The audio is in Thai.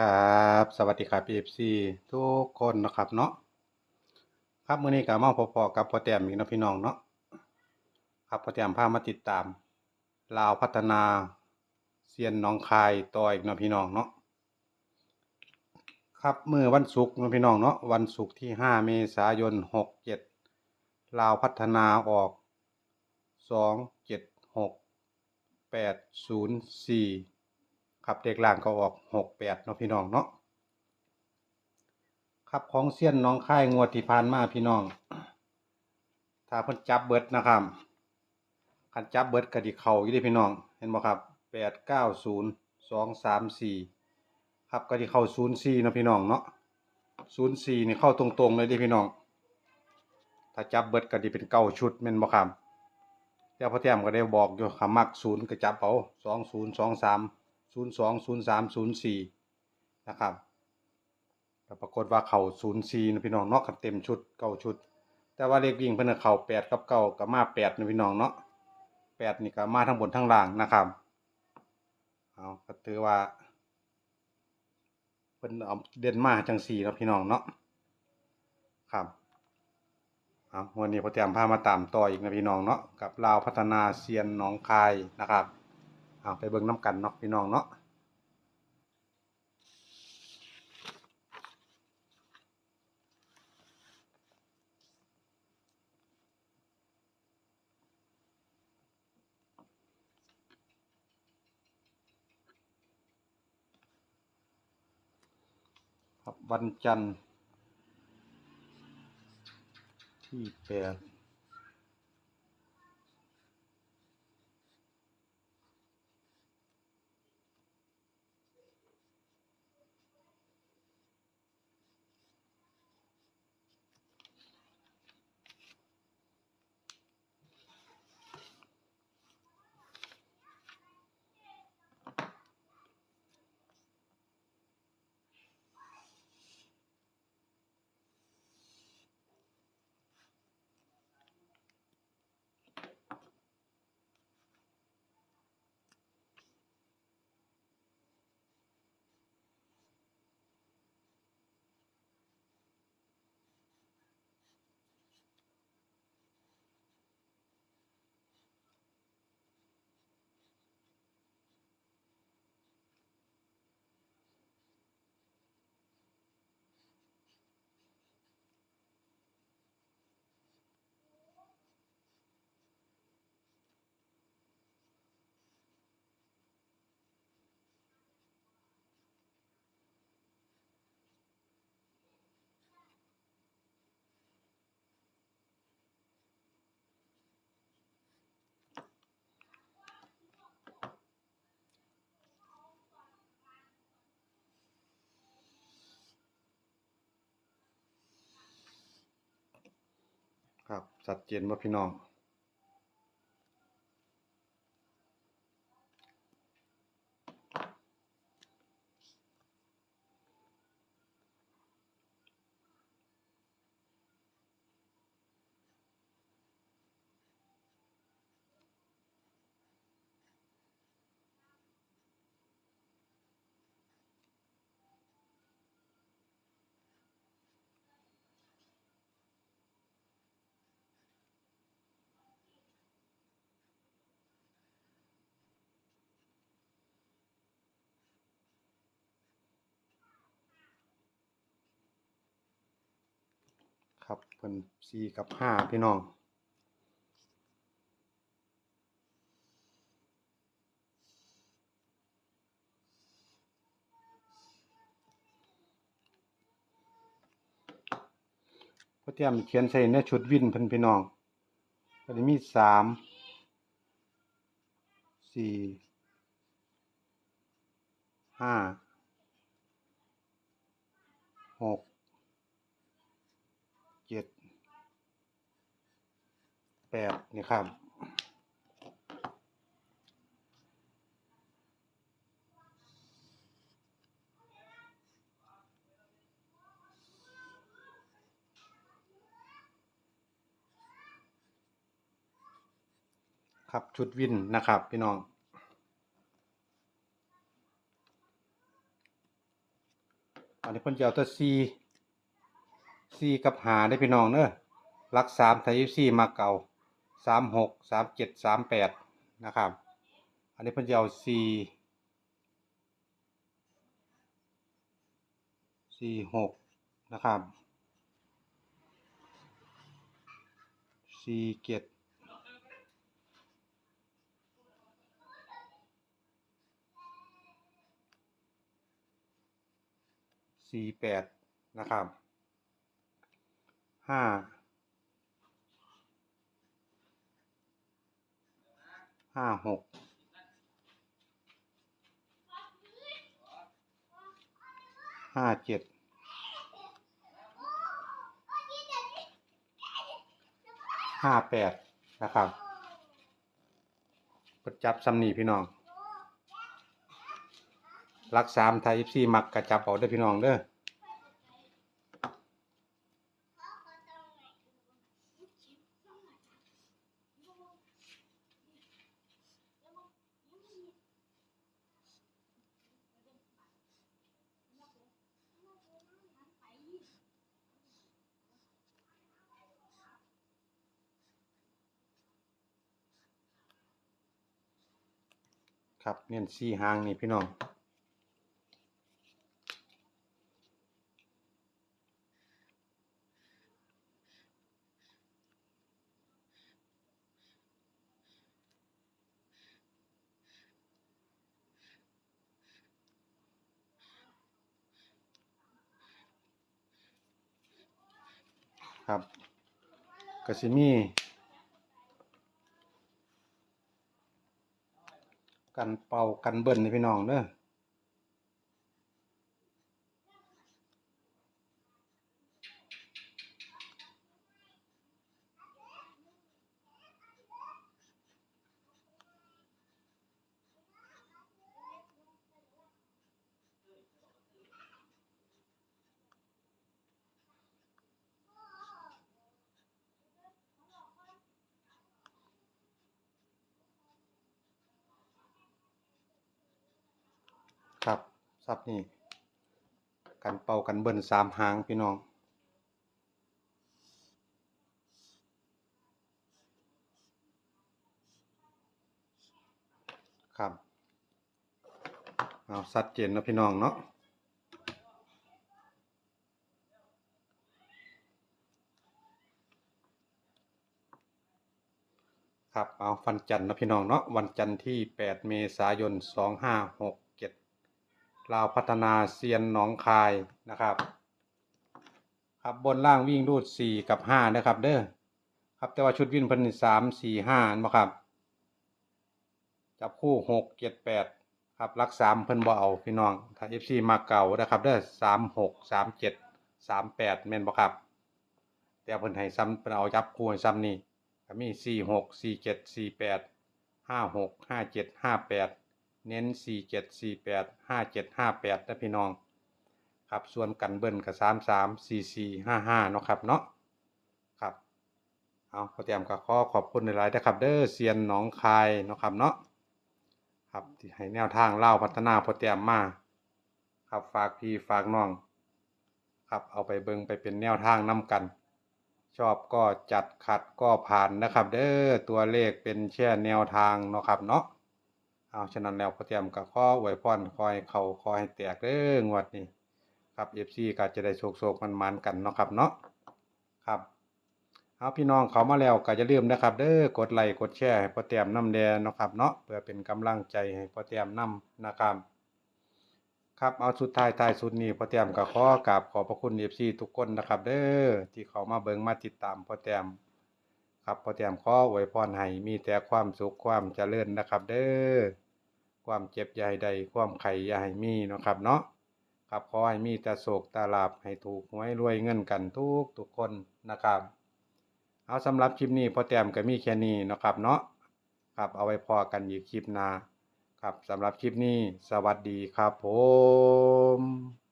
ครับ สวัสดีครับ PFC ทุกคนนะครับเนาะครับมื้อนี้ก็มาพบๆกับพ่อแต้มอีกนะพี่น้องเนาะครับพ่อแต้มพามาติดตามลาวพัฒนาเซียนหนองคายต่ออีกนะพี่น้องเนาะครับมื้อวันศุกร์นะพี่น้องเนาะวันศุกร์ที่ 5 เมษายน 67 ลาวพัฒนาออก 276 804 ครับเด็กล่างก็ออกหกแปดเนาะพี่น้องเนาะครับของเซียนน้องค่ายงวดที่ผ่านมาพี่น้อง ถ้าเพิ่นจับเบิดนะครับคันจับเบิดก็สิเข้าอยู่เด้พี่น้อง เห็นบ่ครับแปดเก้าศูนย์สองสามสี่ครับก็สิเข้าศูนย์สี่เนาะพี่น้องเนาะศูนย์สี่นี่เข้าตรงๆเลยด้พี่น้อง ถ้าจับเบิดก็สิเป็นเก้าชุดแม่นบ่ครับแต่พ่อแต้มก็ได้บอกอยู่คำมักศูนย์ก็จับเอาสองศูนย์สองสาม ศูนย์สองศูนย์สามศูนย์สี่นะครับก็ปรากฏว่าเข่าศูนย์สี่นะพี่น้องเนาะกันเต็มชุดเก้าชุด แต่ว่าเลขวิ่งเพิ่นนเข่าแปดกับเก้ากับมาแปดนะพี่น้องเนาะแปดนี่ก็มาทั้งบนทั้งล่างนะครับเอาก็ถือว่าเพิ่นเอาเด่นมาจังสี่นะพี่น้องเนาะครับเอาวันนี้พอเตรียมพามาตามต่ออีกนะพี่น้องเนาะกับลาวพัฒนาเซียนหนองคายนะครับ เอาไปเบิ่งน้ำกันเนาะพี่น้องเนาะครับวันจันทร์ที่แปด ครับสัดเจนว่าพี่น้อง ครับเพิ่นสี่กับห้าพี่น้องพอเตรียมเขียนใส่ในชุดวินเพิ่นพี่น้องก็จะมีสามสี่ห้าหก เจ็ดแปดนี่ครับครับชุดวินนะครับพี่น้อง อันนี้เพิ่นจะเอาตัวซี ซีกับหาได้พี่น้องเนอะลักสามไทยซีมาเก่าสามหกสามเจ็ดสามแปดนะครับ อันนี้เพิ่นจะเอาซีซีหกนะครับซีเจ็ดซีแปดนะครับ ห้าห้าหกห้าเจ็ดห้าแปดนะครับกดจับซ้ำนี่พี่น้องรักสามไทยซีมักกระจับเอาเด้พี่น้องเด้อ ครับเน้นสี่หางนี่พี่น้องครับกสิมี กันเป่ากันเบิ้ลนี่พี่น้องเด้อครับ ซับนี่กันเป่ากันเบิ้ลสามหางพี่น้องครับเอาชัดเจนนะพี่น้องเนาะครับเอาวันจันทร์นะพี่น้องเนาะวันจันทร์ที่ 8 เมษายน 2567 ลาวพัฒนาเซียนหนองคายนะครับครับบนล่างวิ่งรูด4กับ5นะครับ เด้อครับแต่ว่าชุดวิ่งเพิ่นสามสี่ห้าบ่ครับจับคู่หกเจ็ดแปดครับรักสามเพิ่นบ่เอาพี่น้องถ้า FC มาเก่านะครับ เด้อสามหกสามเจ็ดสามแปดแม่นบ่ครับ แต่เพิ่นให้ซ้ำเพิ่นเอาจับคู่ให้ซ้ำนี่ก็มีสี่หกสี่เจ็ดสี่แปดห้าหกห้าเจ็ดห้าแปด เน้นสี่เจ็ดสี่แปดห้าเจ็ดห้าแปดนะพี่น้อง ครับ ส่วนกันเบิ้ลกับสามสามสี่สี่ห้าห้าเนาะครับเนาะ ครับ เอาพอเตรียมกับข้อขอบคุณในไลน์นะครับ เด้อเซียนหนองคายเนาะครับเนาะ ครับที่ให้แนวทางเล่าพัฒนาพอเตรียมมา ครับฝากพี่ฝากน้อง ครับ เอาไปเบิงไปเป็นแนวทางนํกัน ชอบก็จัดขัดก็ผ่านนะครับ เด้อตัวเลขเป็นแค่แนวทางเนาะครับเนาะ เอาฉะนั้นแล้วพอเตรียมกับข้อไว้พรคอยเขาคอยให้แตกเด้องวัดนี้ครับ FC ก็จะได้โชคโชคมันมันๆกันเนาะครับเนาะครับเอาพี่น้องเขามาแล้วก็อย่าลืมนะครับเด้อกดไลค์กดแชร์ให้พอแต้มน้ำแดงเนาะครับเนาะเพื่อเป็นกำลังใจให้พอแต้มน้ำนะครับครับเอาสุดท้ายท้ายสุดนี้พอแต้มก็ขอกราบขอบพระคุณ FC ทุกคนนะครับ เด้อที่เขามาเบิ่งมาติดตามพอแต้มครับพอแต้มข้ออวยพรให้มีแต่ความสุขความเจริญนะครับ เด้อ ความเจ็บยาให้ใดความไข่ยาให้มีเนาะครับเนาะครับขอให้มีแต่โศกตาลาบให้ถูกหวยรวยเงินกันทุกทุกคนนะครับ เอาสำหรับคลิปนี้พอแต้มก็มีแค่นี้เนาะครับเนาะครับเอาไว้พอกันอีกคลิปหน้าครับสำหรับคลิปนี้สวัสดีครับผม